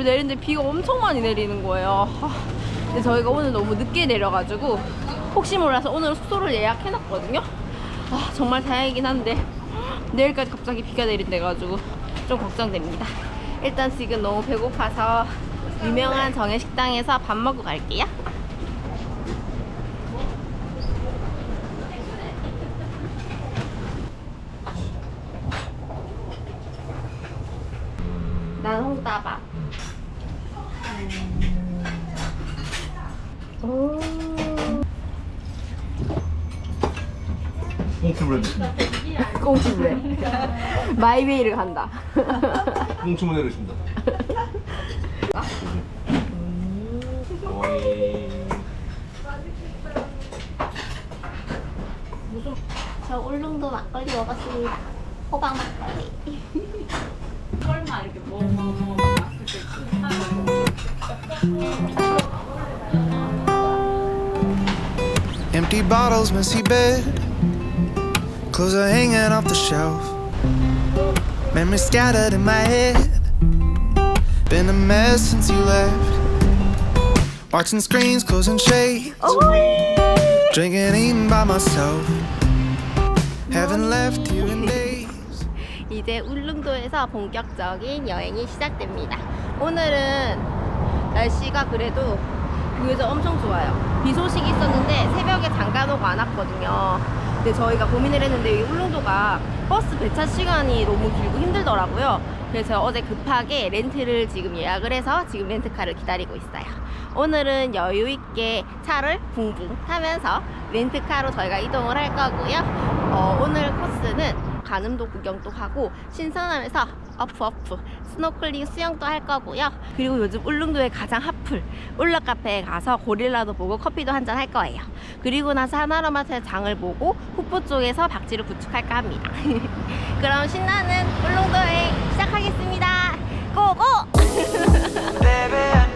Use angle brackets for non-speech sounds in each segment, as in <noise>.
서울 내리는데 비가 엄청 많이 내리는 거예요. 하, 근데 저희가 오늘 너무 늦게 내려가지고 혹시 몰라서 오늘 숙소를 예약해놨거든요. 아 정말 다행이긴 한데 내일까지 갑자기 비가 내린대가지고 좀 걱정됩니다. 일단 지금 너무 배고파서 유명한 정해식당에서 밥 먹고 갈게요. 난 홍따밥. 꽁치물 꽁치물에. 마이웨이를 간다. 꽁치물 내리십니다. 어이. 저 울릉도 막걸리 먹었습니다. 호박 막걸리. Empty bottles, messy bed. Clothes are hanging off the shelf. Memories scattered in my head. Been a mess since you left. Watching screens, closing shades. Drinking, eating by myself. Haven't left you in days. 이제 울릉도에서 본격적인 여행이 시작됩니다. 오늘은 날씨가 그래도 비교적 엄청 좋아요. 비 소식이 있었는데 새벽에 잠깐 오고 안 왔거든요. 근데 저희가 고민을 했는데 이 울릉도가 버스 배차 시간이 너무 길고 힘들더라고요. 그래서 어제 급하게 렌트를 지금 예약을 해서 지금 렌트카를 기다리고 있어요. 오늘은 여유 있게 차를 붕붕 타면서 렌트카로 저희가 이동을 할 거고요. 어, 오늘 코스는 가늠도 구경도 하고 신선하면서 어프 어프 스노클링 수영도 할 거고요. 그리고 요즘 울릉도의 가장 핫플 울락 카페에 가서 고릴라도 보고 커피도 한잔 할 거예요. 그리고 나서 하나로마트의 장을 보고 후포 쪽에서 박지를 구축할까 합니다. <laughs> 그럼 신나는 울릉도 여행 시작하겠습니다. 고고! <laughs> Baby,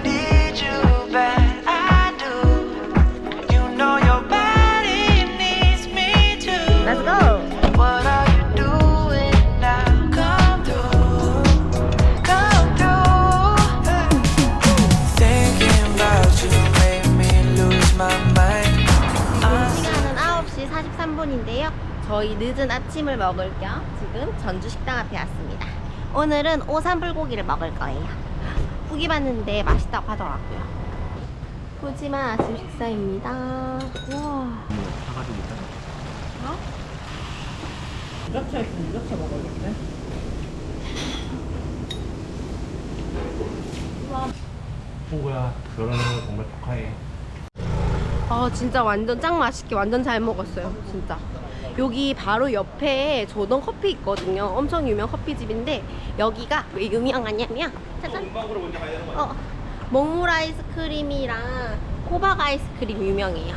늦은 아침을 먹을 겸 지금 전주 식당 앞에 왔습니다. 오늘은 오삼 불고기를 먹을 거예요. 후기 봤는데 맛있다고 하더라고요. 푸짐한 아침 식사입니다. 우와. 사가지고 있다. 유자차 있으면 유자차 먹어야겠네. 친구야, 결혼을 정말 축하해. 아 진짜 완전 짱 맛있게 완전 잘 먹었어요 진짜 여기 바로 옆에 조던 커피 있거든요. 엄청 유명 커피집인데 여기가 왜 유명하냐면 짜잔 어, 먹물 아이스크림이랑 호박 아이스크림 유명해요.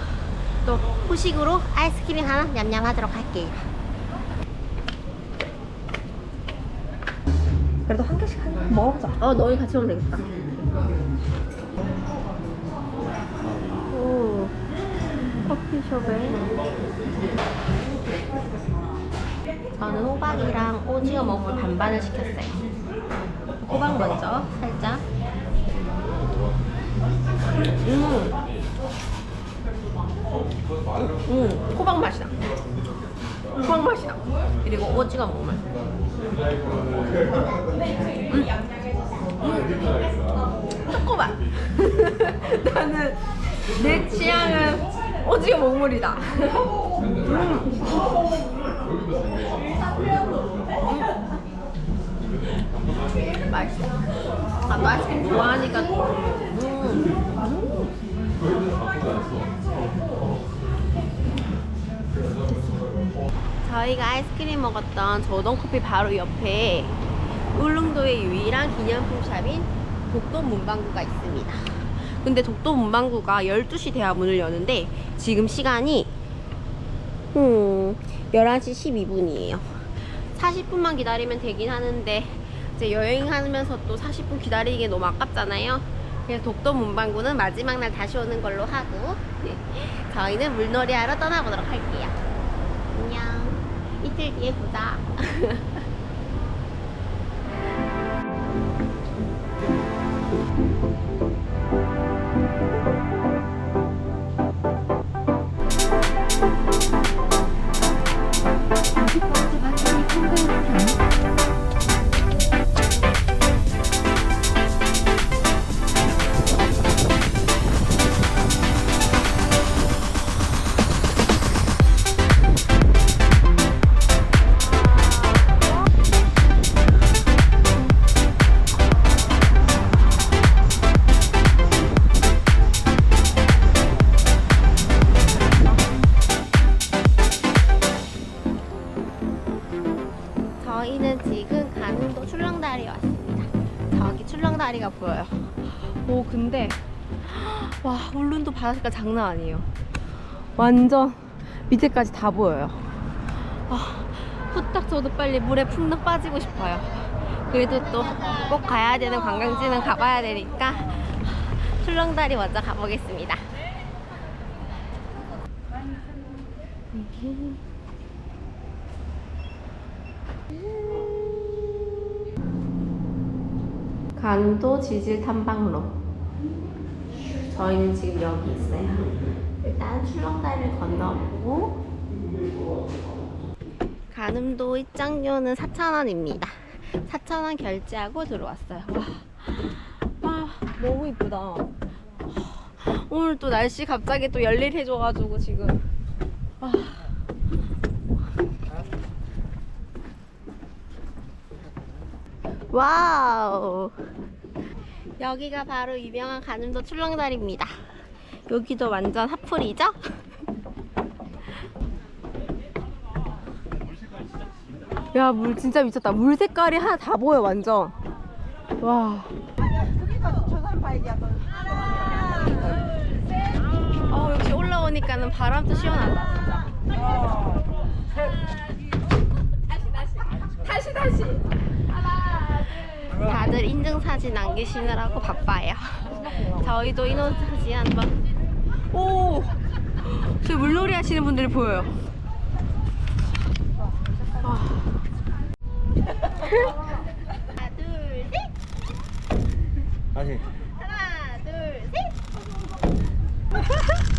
또 후식으로 아이스크림 하나 냠냠 하도록 할게요. 그래도 한 개씩 한 먹어보자. 어 너희 같이 오면 되겠다 오 커피숍에 저는 호박이랑 오징어 먹물 반반을 시켰어요. 호박 먼저 살짝. 음, 음 호박 맛이 나 호박 맛이 나 그리고 오징어 먹물. 조그만. <laughs> 나는 내 취향은 오징어 먹물이다. 음. 맛있어. 아, 너 아이스크림 좋아하니까. 음. 저희가 아이스크림 먹었던 저동커피 바로 옆에 울릉도의 유일한 기념품 샵인 독도 문방구가 있습니다. 근데 독도 문방구가 12시 돼야 문을 여는데 지금 시간이 음, 11시 12분이에요. 40분만 기다리면 되긴 하는데 이제 여행하면서 또 40분 기다리기 너무 아깝잖아요. 그래서 독도 문방구는 마지막 날 다시 오는 걸로 하고 네, 저희는 물놀이 하러 떠나보도록 할게요. 안녕. 이틀 뒤에 보자. <laughs> 바닷가 장난 아니에요. 완전 밑에까지 다 보여요. 아, 후딱 저도 빨리 물에 푹 빠지고 싶어요. 그래도 또 꼭 가야 되는 관광지는 가봐야 되니까 출렁다리 먼저 가보겠습니다. 강도 지질 탐방로. 저희는 지금 여기 있어요. 일단 출렁다리를 건너보고 가늠도 입장료는 4,000원입니다. 4,000원 결제하고 들어왔어요. 와, 와 너무 이쁘다. 오늘 또 날씨 갑자기 또 열일해줘가지고 지금. 와. 와우. 여기가 바로 유명한 가늠도 출렁다리입니다. 여기도 완전 핫플이죠? 야, 물 진짜 미쳤다. 물 색깔이 하나 다 보여, 완전. 와. 어, 역시 올라오니까는 바람도 시원하다, 진짜. 다시, 다시. 다시, 다시. 다들 인증사진 남기시느라고 바빠요. <laughs> 저희도 인원사진 한번. 오! 저 물놀이 하시는 분들이 보여요. 와. <laughs> 하나, 둘, 셋! 다시. 하나, 둘, 셋! <laughs>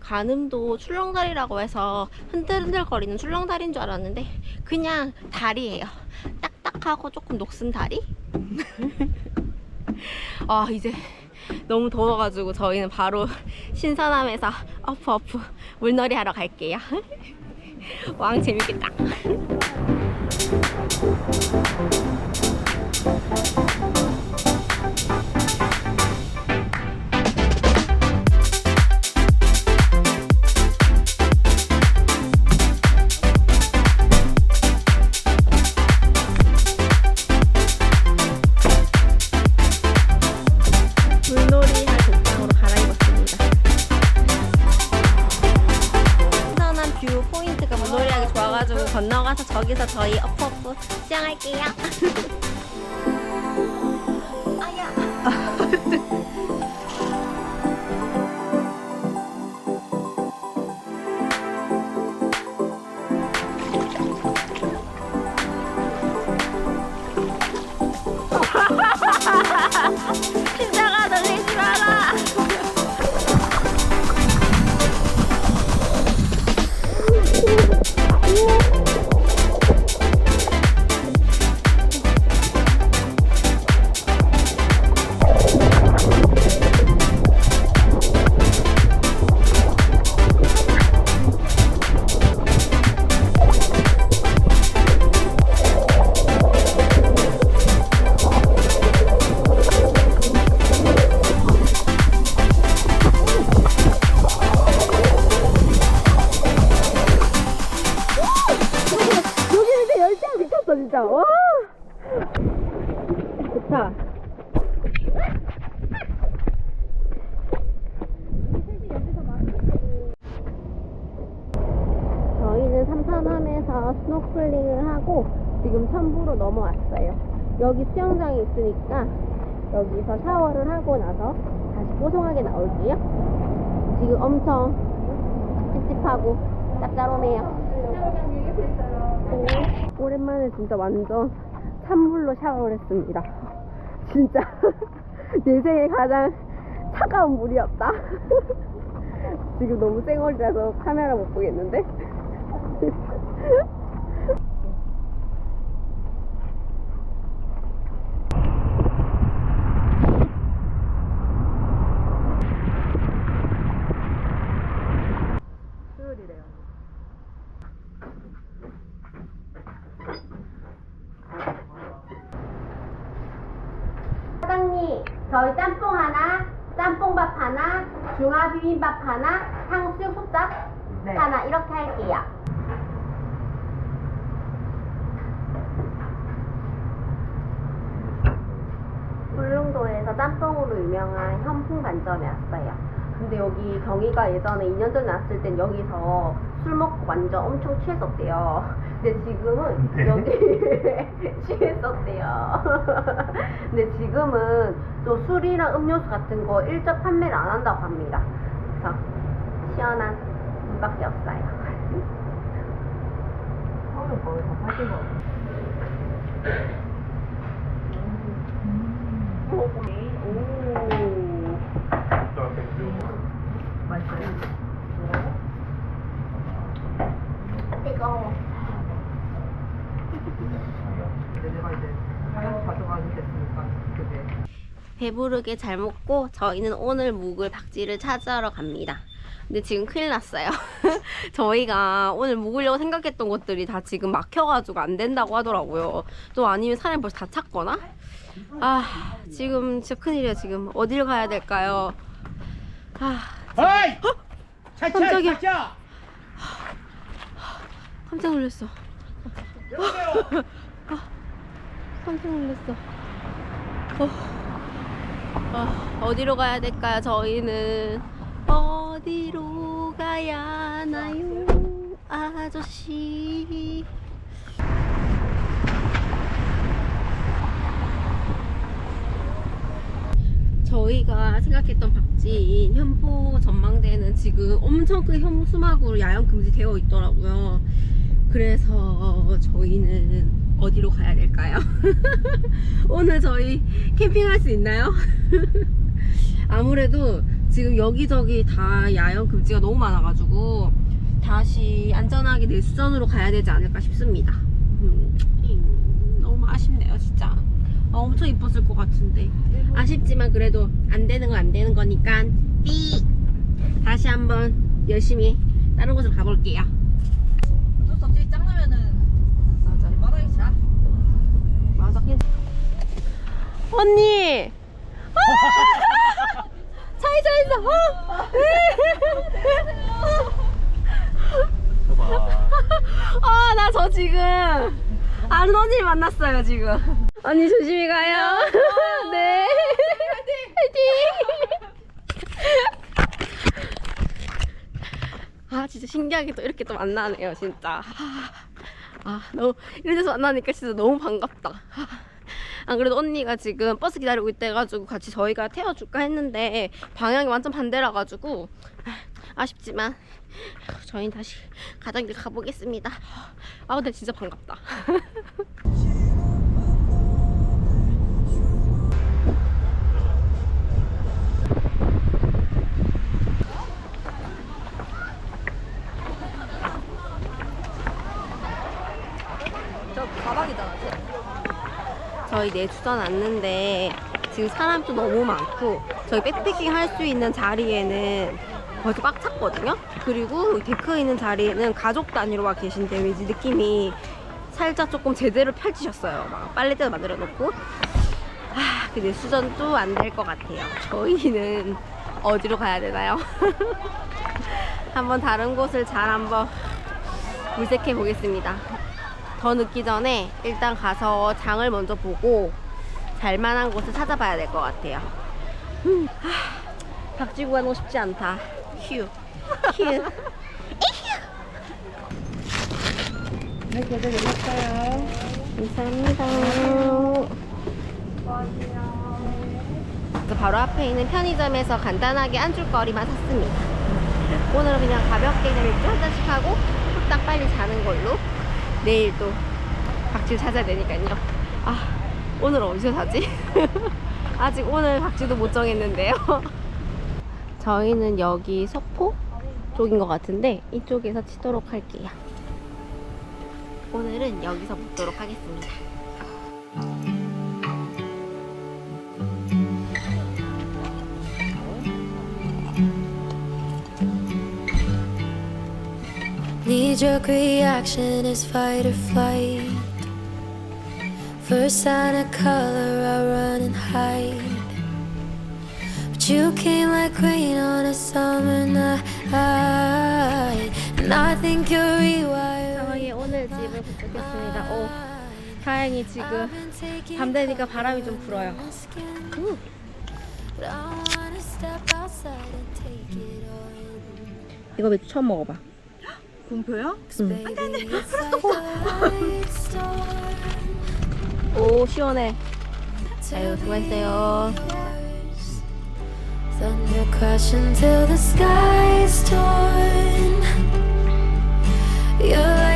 가늠도 출렁다리라고 해서 흔들흔들거리는 출렁다리인 줄 알았는데 그냥 다리예요. 딱딱하고 조금 녹슨 다리? <laughs> 아 이제 너무 더워가지고 저희는 바로 신선함에서 어프 어프 물놀이 하러 갈게요. <laughs> 왕 재밌겠다. 여기 수영장이 있으니까 여기서 샤워를 하고 나서 다시 뽀송하게 나올게요. 지금 엄청 찝찝하고 짭짤하네요. 오, 오랜만에 진짜 완전 찬물로 샤워를 했습니다. 진짜 <laughs> 내 생에 가장 차가운 물이었다. <laughs> 지금 너무 쌩얼이라서 카메라 못 보겠는데? <laughs> 저희 짬뽕 하나, 짬뽕밥 하나, 중화 비빔밥 하나, 탕수육 속잡 하나 이렇게 할게요. 울릉도에서 짬뽕으로 유명한 현풍 반점에 왔어요. 근데 여기 경희가 예전에 2년 전에 왔을 땐 여기서 술 먹고 완전 엄청 취했었대요. 근데 지금은 네. 여기 <laughs> 취했었대요. <laughs> 근데 지금은 또 술이랑 음료수 같은 거 일절 판매를 안 한다고 합니다. 그래서 시원한 물밖에 없어요. 처음에 거의 다 사신 거 같아. 오. 맛있어요? 뜨거워. 근데 내가 이제 자연 가져가게 됐으니까 그게 배부르게 잘 먹고 저희는 오늘 묵을 박쥐를 찾으러 갑니다. 근데 지금 큰일 났어요. <laughs> 저희가 오늘 묵으려고 생각했던 곳들이 다 지금 막혀가지고 안 된다고 하더라고요. 또 아니면 사람이 벌써 다 찾거나? 아, 지금 진짜 큰일이에요, 지금. 어디를 가야 될까요? 아, 어이! 차차 깜짝이야. 차차! 깜짝 놀랐어. 여보세요? <laughs> 깜짝 놀랐어. 어, 아, 어디로 가야 될까요? 저희는 어디로 가야 하나요, 아저씨? 저희가 생각했던 박지인 현포 전망대는 지금 엄청 큰 현수막으로 야영 금지 되어 있더라고요. 그래서 저희는 어디로 가야 될까요? <laughs> 오늘 저희 캠핑할 수 있나요? <laughs> 아무래도 지금 여기저기 다 야영 금지가 너무 많아가지고 다시 안전하게 내수전으로 가야 되지 않을까 싶습니다. 음, 너무 아쉽네요, 진짜. 아, 엄청 이뻤을 것 같은데. 아쉽지만 그래도 안 되는 건 안 되는 거니까 삐! 다시 한번 열심히 다른 곳으로 가볼게요. 어쩔 수 없지 짱라면은 맞아. 말아야지 맞아. 언니! 아! 차이 차이 있어. 아, 나 저 지금 아는 언니 만났어요, 지금. 언니 조심히 가요. 네. 화이팅! 아, 진짜 신기하게 또 이렇게 또 만나네요, 진짜. 아, 너무, 이런 데서 만나니까 진짜 너무 반갑다. 안 그래도 언니가 지금 버스 기다리고 있대가지고 같이 저희가 태워줄까 했는데 방향이 완전 반대라 가지고 아쉽지만 저희는 다시 가던 길 가보겠습니다. 아 근데 진짜 반갑다. <laughs> 저희 내주전 왔는데 지금 사람도 너무 많고 저희 백패킹 할 수 있는 자리에는 벌써 꽉 찼거든요. 그리고 데크에 있는 자리에는 가족 단위로 와 계신데 왠지 느낌이 살짝 조금 제대로 펼치셨어요. 막 빨래대도 만들어 놓고. 아, 근데 수전도 안 될 것 같아요. 저희는 어디로 가야 되나요? <laughs> 한번 다른 곳을 잘 한번 물색해 보겠습니다. 더 늦기 전에 일단 가서 장을 먼저 보고 잘만한 곳을 찾아봐야 될 것 같아요. 음, 하, 박쥐구 가는 거 쉽지 않다. 휴. 휴. 네 계좌 열렸어요 감사합니다. 바로 앞에 있는 편의점에서 간단하게 안줄거리만 샀습니다. 오늘은 그냥 가볍게 그냥 맥주 한 잔씩 하고 후딱 빨리 자는 걸로 내일 또 박쥐를 찾아야 되니까요. 아, 오늘 어디서 사지? <laughs> 아직 오늘 박쥐도 못 정했는데요. <laughs> 저희는 여기 서포 쪽인 것 같은데 이쪽에서 치도록 할게요. 오늘은 여기서 묵도록 하겠습니다. Knee jerk reaction is fight or flight. First sign of color, I run and hide. But you came like rain on a summer night. And I think you're rewired. 저희 오늘 집을 도착했습니다. 오, 다행히 지금 밤 되니까 바람이 좀 불어요. 우. But I wanna step outside and take it all in. 이거 맥주 처음 먹어봐. Like a light storm. 오, 시원해. 아유, 수고했어요. Thunder crashing till the sky's torn. You're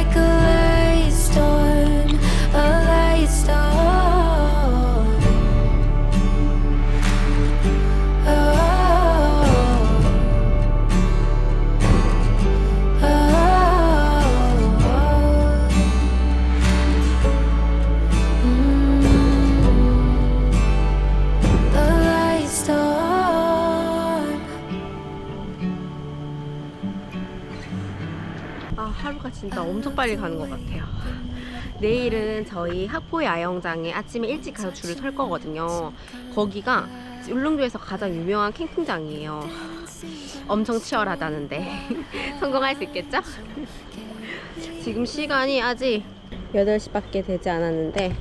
빨리 가는 것 같아요. 내일은 저희 학포 야영장에 아침에 일찍 가서 줄을 설 거거든요. 거기가 울릉도에서 가장 유명한 캠핑장이에요. 엄청 치열하다는데 <laughs> 성공할 수 있겠죠? 지금 시간이 아직 8시밖에 되지 않았는데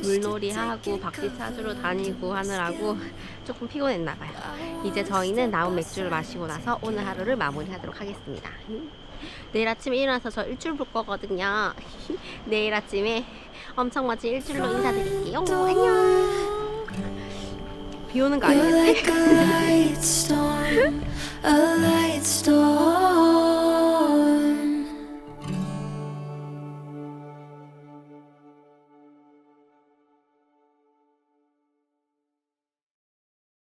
물놀이 하고 박쥐 찾으러 다니고 하느라고 조금 피곤했나 봐요. 이제 저희는 나온 맥주를 마시고 나서 오늘 하루를 마무리하도록 하겠습니다. 내일 아침에 일어나서 저 일출 볼 거거든요. <laughs> 내일 아침에 엄청 멋진 일출로 인사드릴게요. 안녕. 비 오는 거 아니겠지?